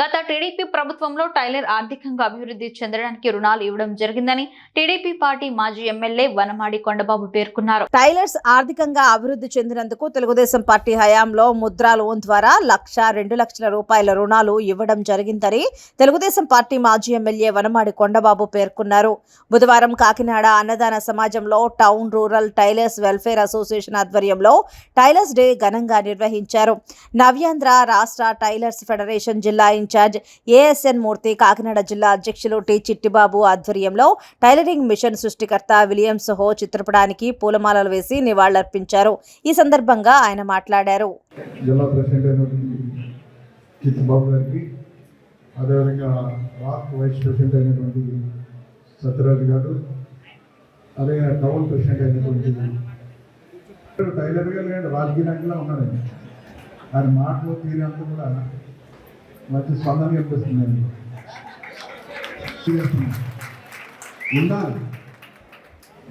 గత టీడీపీ ప్రభుత్వంలో టైలర్ ఆర్థికంగా అభివృద్ధి చెందడానికి రుణాలు ఇవ్వడం జరిగిందని టీడీపీ పార్టీ మాజీ ఎమ్మెల్యే వనమాడి కొండబాబు పేర్కొన్నారు. టైలర్స్ ఆర్థికంగా అభివృద్ధి చెందినందుకు తెలుగుదేశం పార్టీ హయాంలో ముద్రా లోన్ ద్వారా లక్ష రెండు లక్షల రూపాయల రుణాలు ఇవ్వడం జరిగిందని తెలుగుదేశం పార్టీ మాజీ ఎమ్మెల్యే వనమాడి కొండబాబు పేర్కొన్నారు. బుధవారం కాకినాడ అన్నదాన సమాజంలో town rural tailors welfare association ఆధ్వర్యంలో టైలర్స్ డే ఘనంగా నిర్వహించారు. నవ్యాంధ్ర రాష్ట్ర టైలర్స్ ఫెడరేషన్ జిల్లా ఇన్ఛార్జ్ ఏఎస్ఎన్ మూర్తి కాకినాడ జిల్లా అధ్యక్షులు టి చిట్టిబాబు ఆధ్వర్యంలో టైలరింగ్ మిషన్ సృష్టికర్త విలియమ్స్ హో చిత్రపటానికి పూలమాలలు వేసి నివాళులర్పించారు. ఈ సందర్భంగా ఆయన మాట్లాడారు. జిల్లా గారికి అదేవిధంగా రాష్ట్ర వైస్ ప్రెసిడెంట్ అయినటువంటి సత్యరాజు గారు టౌన్ ప్రెసిడెంట్ అయినటువంటి టైలర్ గారు రాజకీయ నాయకులా ఉన్నారండి ఆయన మాటలు తీరంతా కూడా మంచి స్పందన కనిపిస్తుందండి ఉండాలి.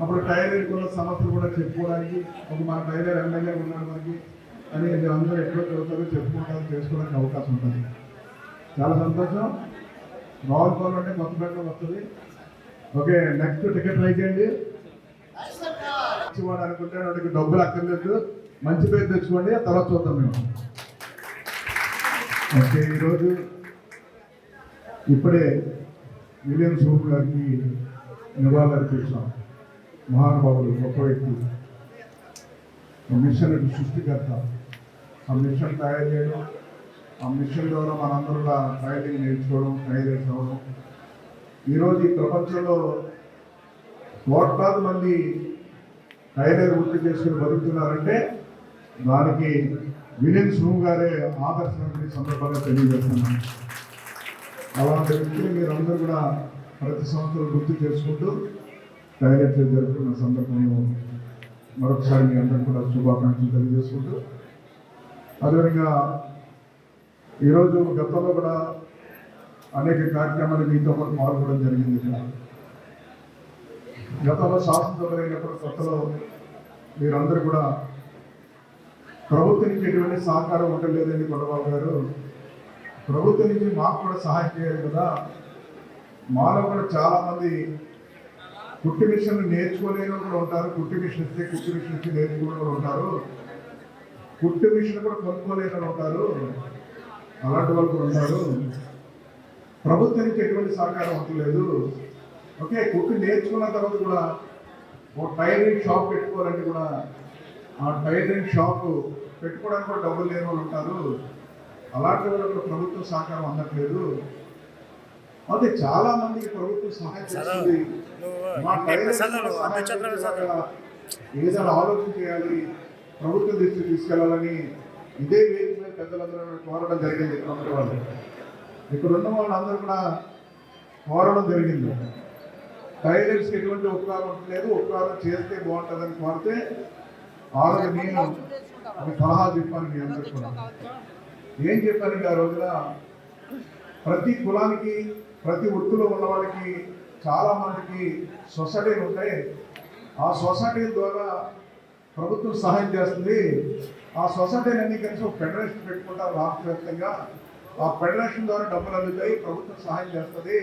అప్పుడు టైలర్ కూడా సమస్యలు కూడా చెప్పుకోవడానికి ఒక మన టైలర్ ఎమ్మెల్యే ఉన్నారు మనకి అని మీరు అందరూ ఎప్పుడో చదువుతారో చెప్పుకుంటారు చేసుకోవడానికి అవకాశం ఉంటుంది. చాలా సంతోషం. రావులపాలెం అంటే పెట్టడం వస్తుంది. ఓకే నెక్స్ట్ టికెట్ ట్రై చేయండి. మంచివాడు అనుకుంటే వాడికి డబ్బులు అక్కర్లేదు. మంచి పేరు తెచ్చుకోండి తర్వాత చూద్దాం మేము. అంటే ఈరోజు ఇప్పుడే విలియం సూప్ గారికి నివాళులు అర్పించాం. మహానుభావుడు గొప్ప వ్యక్తి. ఆ మిషన్ సృష్టికర్త. ఆ మిషన్ తయారు చేయడం ఆ మిషన్ ద్వారా మనందరూ కూడా టైలింగ్ నేర్చుకోవడం టైలర్స్ అవ్వడం. ఈరోజు ఈ ప్రపంచంలో కోట్లాది మంది టైలర్ వృత్తి చేసుకుని బతుకుతున్నారంటే దానికి విలియం సూమ్ గారే ఆదర్శం సందర్భంగా తెలియజేస్తున్నాను అలాంటి వ్యక్తులు మీరందరూ కూడా ప్రతి సంవత్సరం గుర్తు చేసుకుంటూ టైలర్ జరుపుకున్న సందర్భంలో మరొకసారి మీ అందరూ కూడా శుభాకాంక్షలు తెలియజేసుకుంటూ అదేవిధంగా ఈరోజు గతంలో కూడా అనేక కార్యక్రమాలు మీతో పాటు పాల్గొనడం జరిగింది ఇక్కడ. గతంలో శాసనసభ అయినప్పుడు కొత్తలో మీరందరూ కూడా ప్రభుత్వం నుంచి ఎటువంటి సహకారం ఉండలేదని కొండబాబు గారు. ప్రభుత్వం నుంచి మాకు కూడా సహాయం చేయాలి కదా. మాలో కూడా చాలామంది కుట్టి మిషన్ నేర్చుకోలేని కూడా ఉంటారు. కుట్టి మిషన్ ఇస్తే కుట్టి మిషన్ ఇస్తే నేర్చుకునే కూడా ఉంటారు. కుట్టి మిషన్ కూడా కొనుక్కోలేని ఉంటారు. అలాంటి వాళ్ళు కూడా ఉంటారు. ప్రభుత్వం నుంచి ఎటువంటి సహకారం ఉండలేదు ఓకే కుట్టి నేర్చుకున్న తర్వాత కూడా ఒక టైలరింగ్ షాప్ పెట్టుకోవాలంటే కూడా టైలరింగ్ షాప్ పెట్టుకోవడానికి కూడా డబ్బులు లేని వాళ్ళు ఉంటారు. అలాంటి వాళ్ళకు ప్రభుత్వం సహకారం అందట్లేదు. అయితే చాలా మందికి ప్రభుత్వం సహాయం చేస్తుంది. మా ఏదైనా ఆలోచన చేయాలి ప్రభుత్వం దృష్టికి తీసుకెళ్ళాలని ఇదే వేదిక మీద పెద్దలందరూ కోరడం జరిగింది ఇక్కడ వాళ్ళు. ఇక్కడ ఉన్న వాళ్ళందరూ కూడా కోరడం జరిగింది. టైలర్స్కి ఎటువంటి ఉపకారం లేదు. ఉపకారం చేస్తే బాగుంటుందని కోరితే ఆ నేను ఒక సలహా చెప్పాను మీ అందరికీ ఏం చెప్పానంటే ఆ రోజున? ప్రతి కులానికి ప్రతి వృత్తిలో ఉన్న వాళ్ళకి చాలా మందికి సొసైటీలు ఉంటాయి. ఆ సొసైటీ ద్వారా ప్రభుత్వం సహాయం చేస్తుంది. ఆ సొసైటీని అన్ని కలిసి ఒక ఫెడరేషన్ పెట్టుకుంటారు రాష్ట్రవ్యాప్తంగా ఆ ఫెడరేషన్ ద్వారా డబ్బులు అందుతాయి ప్రభుత్వం సహాయం చేస్తుంది.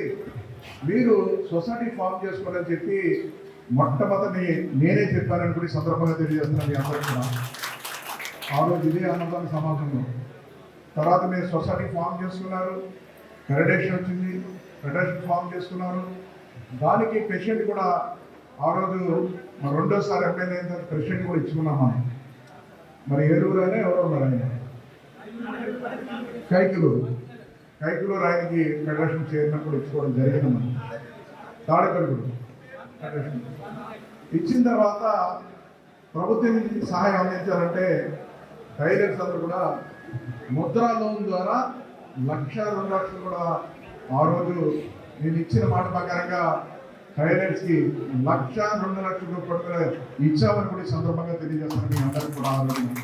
మీరు సొసైటీ ఫామ్ చేసుకోవాలని చెప్పి మొట్టమొదటి నేనే చెప్పానని కూడా సందర్భంగా తెలియజేస్తున్నాను మీ అందరికీ కూడా. ఆ రోజు ఇదే అన్నదాన సమాజంలో. తర్వాత మీరు సొసైటీ ఫామ్ చేసుకున్నారు ఫెడరేషన్ వచ్చింది ఫెడరేషన్ ఫామ్ చేసుకున్నారు. దానికి ప్రెసిడెంట్ కూడా ఆ రోజు రెండోసారి ఎమ్మెల్యే అయిన తర్వాత ప్రెసిడెంట్ కూడా ఇచ్చుకున్నాం మనం. మరి ఏలూరు అయినా ఎవరు ఉన్నారు ఆయన? కైకులు కైకులు ఆయనకి ఫెడరేషన్ చైర్మన్ కూడా ఇచ్చుకోవడం జరిగింది మనం. తాడకడుగుడు ఇచ్చిన తర్వాత ప్రభుత్వం సహాయం అందించాలంటే టైలర్స్ అందరూ కూడా ముద్రా లోన్ ద్వారా లక్ష రెండు లక్షలు కూడా ఆ రోజు నేను ఇచ్చిన మాట ప్రకారంగా టైలర్స్కి లక్ష రెండు లక్షల రూపాయలు ఇచ్చామని కూడా ఈ సందర్భంగా తెలియజేస్తాను మీ అందరికీ కూడా ఆ